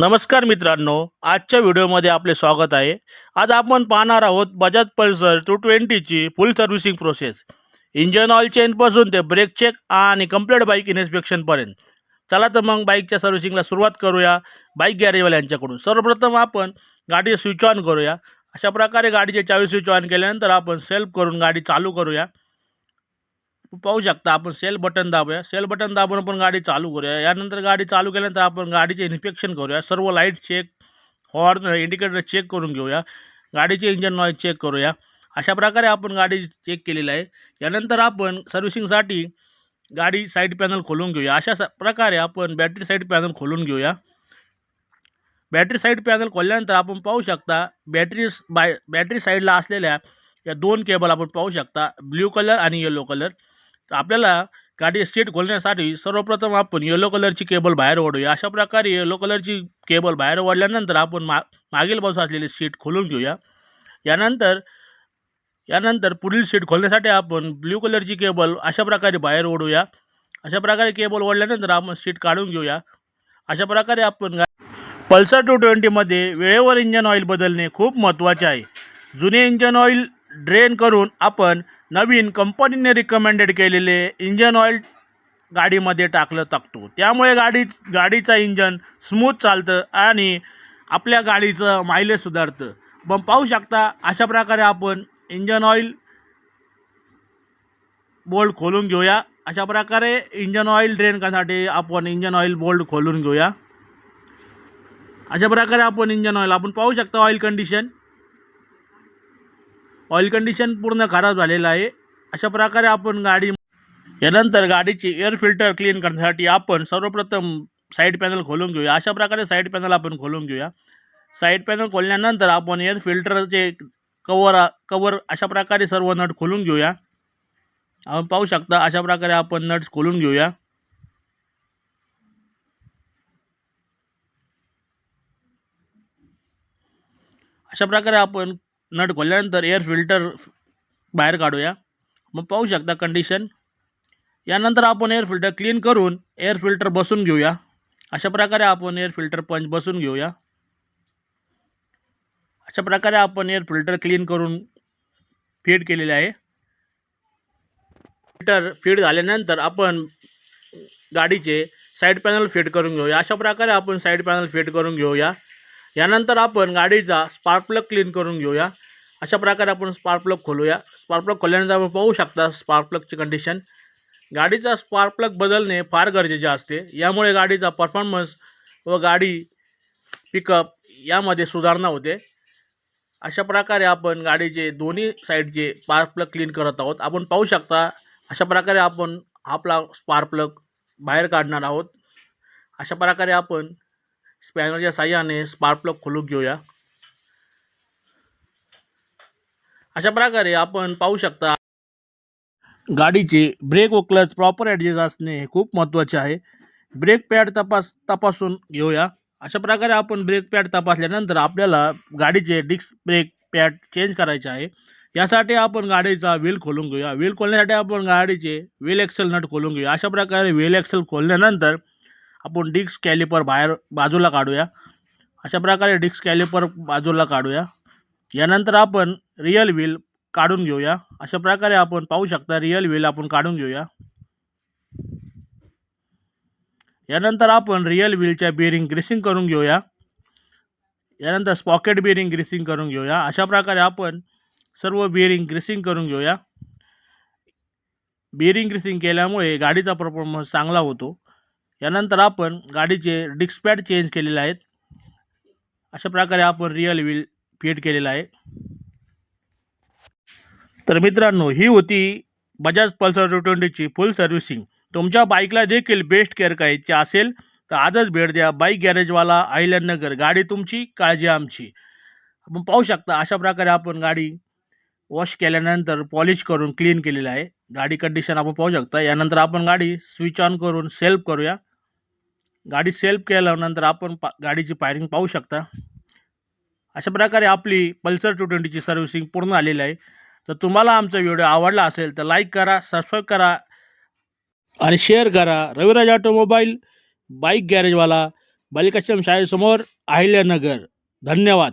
नमस्कार मित्रांनो आजच्या व्हिडिओमध्ये आपले स्वागत आहे. आज आपण पाहणार आहोत Bajaj Pulsar two ट्वेंटीची full servicing process. Engine oil चेंजपासून ते ब्रेक चेक आणि कंप्लीट बाईक इन्स्पेक्शनपर्यंत चला तर मग बाईकच्या सर्व्हिसिंगला सुरुवात करूया बाईक गॅरेजवाले यांच्याकडून. सर्वप्रथम आपण गाडी स्विच ऑन करूया. अशा प्रकारे गाडीचे चावी स्विच ऑन केल्यानंतर आपण सेल्फ करून गाडी चालू करूया. पाहू शकता आपण सेल बटन दाबूया. सेल बटन दाबून आपण गाडी चालू करूया. यानंतर गाडी चालू केल्यानंतर आपण गाडीचे इन्स्पेक्शन करूया. सर्व light check horn indicator check करून घेऊया. गाडीचे इंजन नॉईज चेक करूया. अशा प्रकारे आपण गाडी चेक केलेली आहे. यानंतर आपण सर्व्हिसिंगसाठी गाडी साईड पॅनल खोलून घेऊया. अशा स प्रकारे आपण बॅटरी साईड पॅनल खोलून घेऊया. बॅटरी साईड पॅनल खोलल्यानंतर आपण पाहू शकता बॅटरी बाय बॅटरी साईडला असलेल्या या दोन केबल आपण पाहू शकता. ब्ल्यू कलर आणि येलो कलर तर आपल्याला गाडी सीट खोलण्यासाठी सर्वप्रथम आपण येलो कलरची केबल बाहेर ओढूया. अशा प्रकारे येलो कलरची केबल बाहेर ओढल्यानंतर आपण मा मागील बाजूस असलेली सीट खोलून घेऊया. यानंतर यानंतर पुढील सीट खोलण्यासाठी आपण ब्ल्यू कलरची केबल अशा प्रकारे बाहेर ओढूया. अशा प्रकारे केबल ओढल्यानंतर आपण सीट काढून घेऊया. अशा प्रकारे आपण पल्सर टू ट्वेंटीमध्ये वेळेवर इंजन ऑइल बदलणे खूप महत्त्वाचे आहे. जुने इंजन ऑइल ड्रेन करून आपण नवीन कंपनीने रिकमेंडेड केलेले इंजन ऑइल गाडीमध्ये टाकलं टाकतो त्यामुळे गाडी गाडीचं इंजन स्मूथ चालतं आणि आपल्या गाडीचं मायलेज सुधारतं. पण पाहू शकता अशा प्रकारे आपण इंजन ऑइल बोल्ट खोलून घेऊया. अशा प्रकारे इंजन ऑइल ड्रेन करण्यासाठी आपण इंजन ऑइल बोल्ट खोलून घेऊया. अशा प्रकारे आपण इंजन ऑइल आपण पाहू शकता ऑइल कंडिशन ऑइल कंडिशन पूर्ण खराब झालेलं आहे. अशा प्रकारे आपण गाडी यानंतर गाडीची एअर फिल्टर क्लीन करण्यासाठी आपण सर्वप्रथम साईड पॅनल खोलून घेऊया. अशा प्रकारे साईड पॅनल आपण खोलून घेऊया. साईड पॅनल खोलल्यानंतर आपण एअर फिल्टरचे कवर कवर अशा प्रकारे सर्व नट खोलून घेऊया. आपण पाहू शकता अशा प्रकारे आपण नट्स खोलून घेऊया. अशा प्रकारे आपण नट खोलल्यानंतर एअर फिल्टर बाहेर काढूया. मग पाहू शकता कंडिशन यानंतर आपण एअर फिल्टर क्लीन करून एअर फिल्टर बसून घेऊया. अशा प्रकारे आपण एअर फिल्टर पंच बसून घेऊया. अशा प्रकारे आपण एअर फिल्टर क्लीन करून फीड केलेले आहे. फिल्टर फीड झाल्यानंतर आपण गाडीचे साईड पॅनल फिट करून घेऊया. अशा प्रकारे आपण साईड पॅनल फिट करून घेऊया. यानंतर आपण गाडीचा स्पार्क प्लग क्लीन करून घेऊया. अशा प्रकारे आपण स्पार्क प्लग खोलूया. स्पार्क प्लग खोलल्यानंतर आपण पाहू शकता स्पार्क प्लगची कंडिशन गाडीचा स्पार्क प्लग बदलणे फार गरजेचे असते. यामुळे गाडीचा परफॉर्मन्स व गाडी पिकअप यामध्ये सुधारणा होते. अशा प्रकारे आपण गाडीचे दोन्ही साईडचे स्पार्क प्लग क्लीन करत आहोत. आपण पाहू शकता अशा प्रकारे आपण आपला स्पार्क प्लग बाहेर काढणार आहोत. अशा प्रकारे आपण स्पॅनरच्या साह्याने स्पार्क प्लग खोलून घेऊया अशा प्रकारे आपण पाहू शकता। गाडीचे ब्रेक व क्लच प्रॉपर ॲडजस्ट असणे हे खूप महत्त्वाचे आहे। ब्रेक पॅड तपास तपासून घेऊया अशा प्रकारे आपण ब्रेक पॅड तपासल्यानंतर आपल्याला गाडीचे डिस्क ब्रेक पॅड चेंज करायचे आहे। यासाठी आपण गाडीचा व्हील खोलून घेऊया। व्हील खोलण्यासाठी आपण गाडीचे व्हील एक्सेल नट खोलून घेऊया। अशा प्रकारे व्हील एक्सेल खोलल्यानंतर आपण डिक्स कॅलिपर बाहेर बाजूला काढूया. अशा प्रकारे डिक्स कॅलिपर बाजूला काढूया. यानंतर आपण रिअल व्हील काढून घेऊया. अशा प्रकारे आपण पाहू शकता रिअल व्हील आपण काढून घेऊया. यानंतर आपण रिअल व्हीलच्या बिअरिंग ग्रेसिंग करून घेऊया. यानंतर स्पॉकेट बिअरिंग ग्रेसिंग करून घेऊया. अशा प्रकारे आपण सर्व बिअरिंग ग्रेसिंग करून घेऊया. बिअरिंग ग्रेसिंग केल्यामुळे गाडीचा परफॉर्मन्स चांगला होतो. यानंतर आपण गाडीचे डिस्कपॅड चेंज केलेले आहेत. अशा प्रकारे आपण रिअल व्हील फिट केलेला आहे. तर मित्रांनो ही होती बजाज पल्सर टू ट्वेंटीची फुल सर्व्हिसिंग तुमच्या बाईकला देखील बेस्ट केअर करायची असेल तर आजच भेट द्या बाईक गॅरेजवाला अहिल्यानगर गाडी तुमची काळजी आमची. आपण पाहू शकता अशा प्रकारे आपण गाडी वॉश केल्यानंतर पॉलिश करून क्लीन केलेलं आहे. गाडी कंडिशन आपण पाहू शकता. यानंतर आपण गाडी स्विच ऑन करून सेल्फ करूया. गाडी सेल्फ केल्यानंतर आपण पा गाडीची फायरिंग पाहू शकता. अशा प्रकारे आपली पल्सर टू ट्वेंटीची सर्व्हिसिंग पूर्ण आलेली आहे. तर तुम्हाला आमचा व्हिडिओ आवडला असेल तर लाईक करा सबस्क्राईब करा आणि शेअर करा. रविराज ऑटोमोबाईल बाईक गॅरेजवाला बालिकाश्रम शाळेसमोर अहिल्यानगर. धन्यवाद.